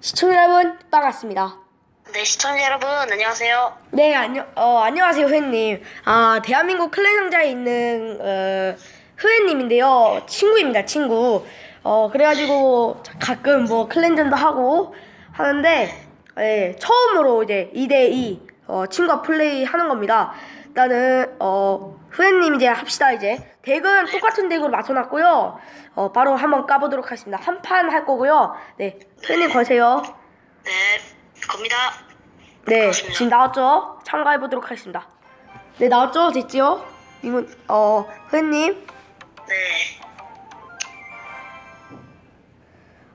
시청자 여러분 반갑습니다. 네, 시청자 여러분, 안녕하세요. 네 안녕 어 안녕하세요 흐엔님. 아 대한민국 클랜 상자에 있는 어, 흐엔님인데요 친구입니다 친구. 어 그래가지고 가끔 뭐 클랜전도 하고 하는데 예, 처음으로 이제 2대2 어, 친구와 플레이 하는 겁니다. 일단은 어 흐엔님 이제 합시다 이제 덱은 똑같은 덱으로 맞춰놨고요. 어 바로 한번 까보도록 하겠습니다. 한 판 할 거고요. 네 흐엔님 거세요. 네, 겁니다. 네. 지금 나왔죠? 참가해 보도록 하겠습니다. 네, 나왔죠? 됐지요? 이분, 어, 흐님, 네,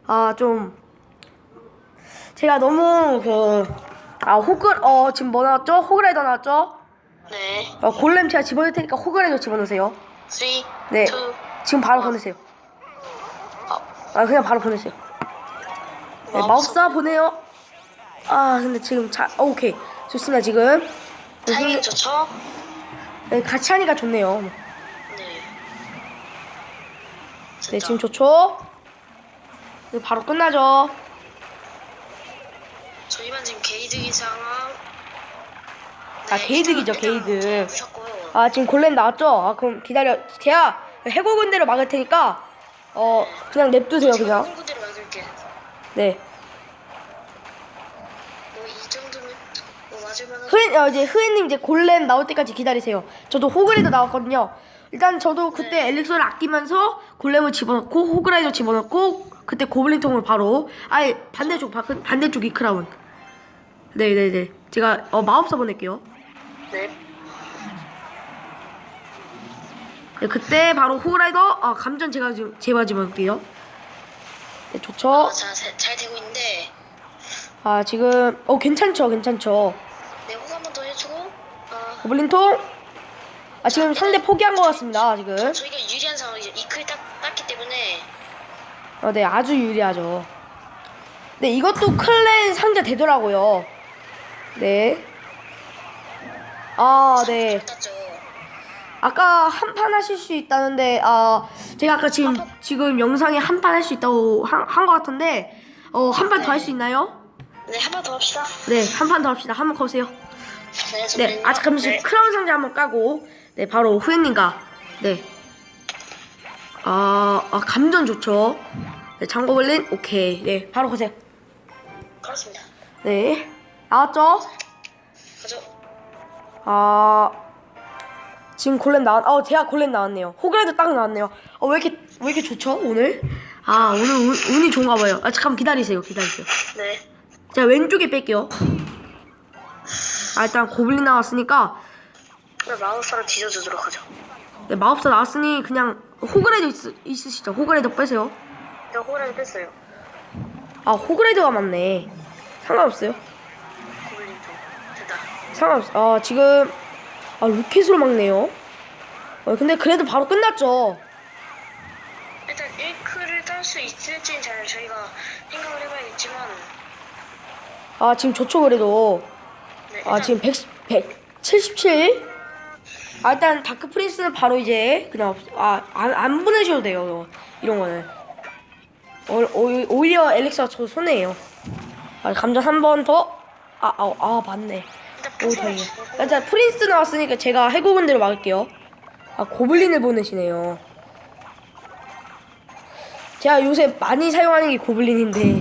아, 좀, 제가 너무, 그, 아, 호글, 어, 지금 뭐 나왔죠? 호글라이더 나왔죠? 네. 어, 골렘 제가 집어넣을 테니까 호글라이더 집어넣으세요. 3, 2, 네, 지금 바로 어. 보내세요. 어, 아, 그냥 바로 보내세요. 네, 마법사 보내요. 아, 근데 지금 자, 어, 오케이. 좋습니다, 지금. 타이밍 좋죠? 네, 같이 하니까 좋네요. 네. 네, 진짜. 지금 좋죠? 네, 바로 끝나죠. 저희만 지금 게이득 이 상황. 아, 게이득이죠, 일단 게이득. 아 지금 골렘 나왔죠? 아 그럼 기다려 제가 해골 군대로 막을 테니까 어 그냥 냅두세요 그냥 군대로 막을게. 네 뭐이 정도면 뭐 맞을만한. 흐엔 어, 이제 흐엔님 이제 골렘 나올 때까지 기다리세요 저도 호그라이더 나왔거든요 일단 저도 그때 네. 엘릭서를 아끼면서 골렘을 집어넣고 호그라이더 집어넣고 그때 고블린통을 바로 아예 반대쪽 바, 반대쪽 이크라운 네네네 제가 어 마법사 보낼게요 네. 네, 그때 바로 호그라이더 아 감전 제가 지금 제가 집어넣을게요 네 좋죠 아, 자, 잘, 잘 되고 있는데. 아 지금 어 괜찮죠 괜찮죠 네, 호한번 더 해주고. 아, 고블린통 아 지금 상대 포기한 것 같습니다 지금 저희가 유리한 상황이죠. 이클 딱 땄기 때문에. 어, 네 아주 유리하죠 네 이것도 클랜 상자 되더라고요 네 아네 잘 땄죠. 아까 한 판 하실 수 있다는데 아 제가 아까 지금 지금 영상에 한 판 할 수 있다고 한 것 같은데 어 한 판 더 할 수 있나요? 네, 한 번 더 합시다. 네 한 판 더 합시다 한 번 거세요 네, 네. 아 잠시 네. 크라운 상자 한번 까고 네 바로 후회님과 네 아, 아 감전 좋죠 네 장고블린 오케이 네 바로 거세요 그렇습니다. 네 나왔죠. 아 지금 골렘 나왔 어 제가 골렘 나왔네요. 호그라이도 딱 나왔네요. 어 왜 이렇게 왜 이렇게 좋죠 오늘? 아 오늘 운, 운이 좋은가 봐요. 아 잠깐 기다리세요 기다리세요. 네. 제가 왼쪽에 뺄게요. 아 일단 고블린 나왔으니까 그럼 마우스로 뒤져주도록 하죠. 네, 마법사 나왔으니 그냥 호그라이더 있, 있으시죠? 호그라이더 빼세요. 제가 호라를 뺐어요. 아 호그라이더가 맞네. 상관없어요. 상관없어. 아 지금 아 루켓으로 막네요. 어, 근데 그래도 바로 끝났죠? 일단 1크를 딸 수 있을지는 잘 저희가 생각을 해봐야겠지만. 아 지금 좋죠 그래도. 네, 아 지금 100, 177? 아 일단 다크 프린스는 바로 이제 그냥 없- 아, 안, 안 보내셔도 돼요 이런 거는. 오, 오, 오히려 엘릭스가 저 손해예요. 아 감전 한번 더? 아, 아, 아 맞네 오 다행이야 일단 프린스 나왔으니까 제가 해고군대로 막을게요 아 고블린을 보내시네요 제가 요새 많이 사용하는 게 고블린인데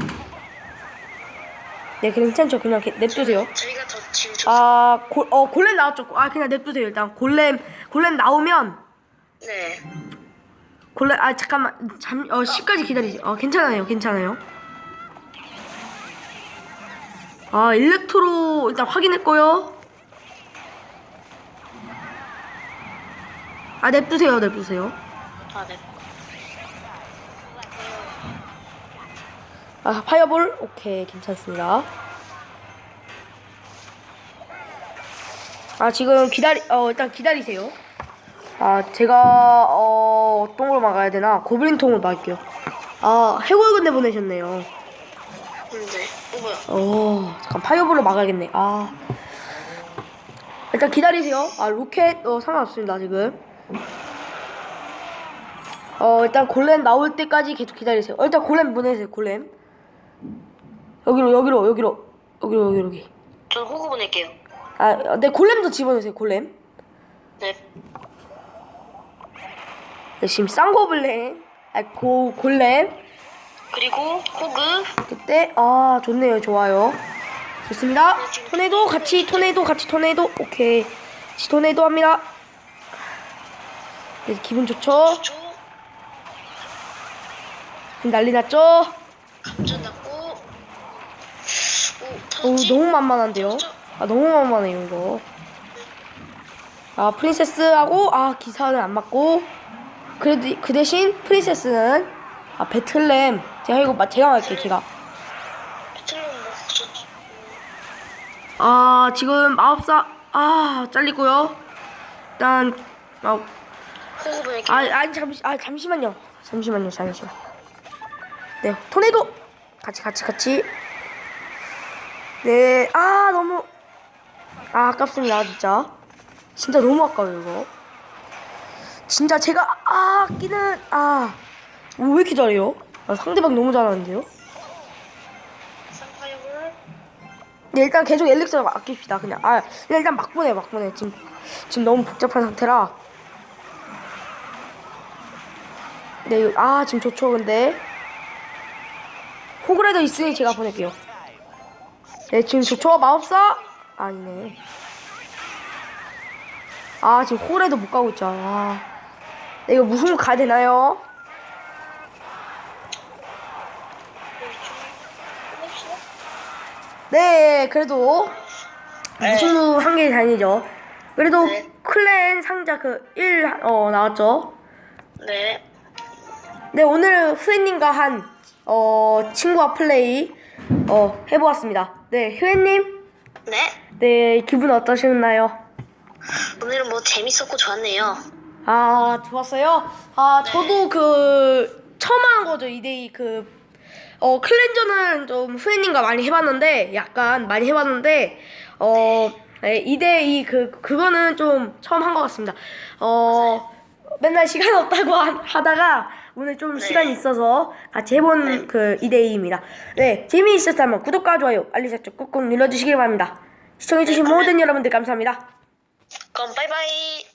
네 괜찮죠 그냥 게- 냅두세요 저희가 더 지금 좋 아, 골, 어, 골렘 나왔죠. 아, 그냥 냅두세요, 일단. 골렘, 골렘 나오면, 네. 골렘, 아, 잠깐만. 잠, 어, 10까지 기다리세요. 어, 괜찮아요, 괜찮아요. 아, 일렉트로 일단 확인했고요. 아, 냅두세요, 냅두세요. 아, 네. 아, 파이어볼? 오케이, 괜찮습니다. 아, 지금 기다리, 어, 일단 기다리세요. 아, 제가, 어, 어떤 걸 막아야 되나? 고블린 통을 막을게요. 아, 해골군대 보내셨네요. 음, 네. 어, 뭐야. 어, 잠깐, 파이어볼로 막아야겠네. 아. 일단 기다리세요. 아, 로켓, 어, 상관없습니다, 지금. 어, 일단 골렘 나올 때까지 계속 기다리세요. 어, 일단 골렘 보내세요, 골렘. 여기로 여기로 여기로 여기로 여기 여기. 전 호구 보낼게요. 아, 네 골렘도 집어넣으세요 골렘. 네. 네, 지금 쌍고블렘. 아 고 골렘. 그리고 호그. 그때 아 좋네요 좋아요. 좋습니다. 토네도 같이 토네도 같이 토네도 오케이. 같이 토네도 합니다. 네, 기분 좋죠? 조. 난리 났죠? 감전 났고. 오? 너무 만만한데요? 아 너무 만만해요 이거. 아 프린세스하고 아 기사는 안 맞고 그래도 그 대신 프린세스는 아 배틀램 제가 이거 마- 제가 할게 제가. 아 지금 마법사 아 잘리고요. 일단 아. 아 아니 잠시 아 잠시만요. 잠시만요 잠시만. 네 토네도 같이 같이 같이. 네 아 너무 아 아깝습니다 진짜. 진짜 너무 아까워요 이거. 진짜 제가 아, 아끼는 아 왜 이렇게 잘해요? 아, 상대방 너무 잘하는데요? 네, 일단 계속 엘릭서 아낍시다 그냥. 아 일단 막 보내 막 보내. 지금 지금 너무 복잡한 상태라. 네 아 지금 좋죠 근데. 호그라도 있으니 제가 보낼게요. 네 지금 좋죠? 마법사? 아니네. 아 지금 호그라도 못 가고 있죠. 아. 네, 이거 무슨 가야 되나요 네 그래도 무승부 한 개 다니죠. 그래도 네. 클랜 상자 그 1, 어, 나왔죠. 네. 네, 오늘 후회님과 한, 어, 친구와 플레이, 어, 해보았습니다. 네, 후회님, 네. 네, 기분 어떠셨나요? 오늘은 뭐 재밌었고 좋았네요. 아, 좋았어요? 아, 저도 그, 처음 한 거죠, 2대2 그, 어, 클렌저는 좀 후회님과 많이 해봤는데, 약간 많이 해봤는데, 어, 네, 2대2 그, 그거는 좀 처음 한 것 같습니다. 어, 맨날 시간 없다고 하- 하다가, 오늘 좀 시간이 있어서 같이 해본 그 2대2입니다. 네, 재미있었다면 구독과 좋아요, 알림 설정 꾹꾹 눌러주시기 바랍니다. 시청해주신 모든 여러분들 감사합니다. 그럼 바이바이.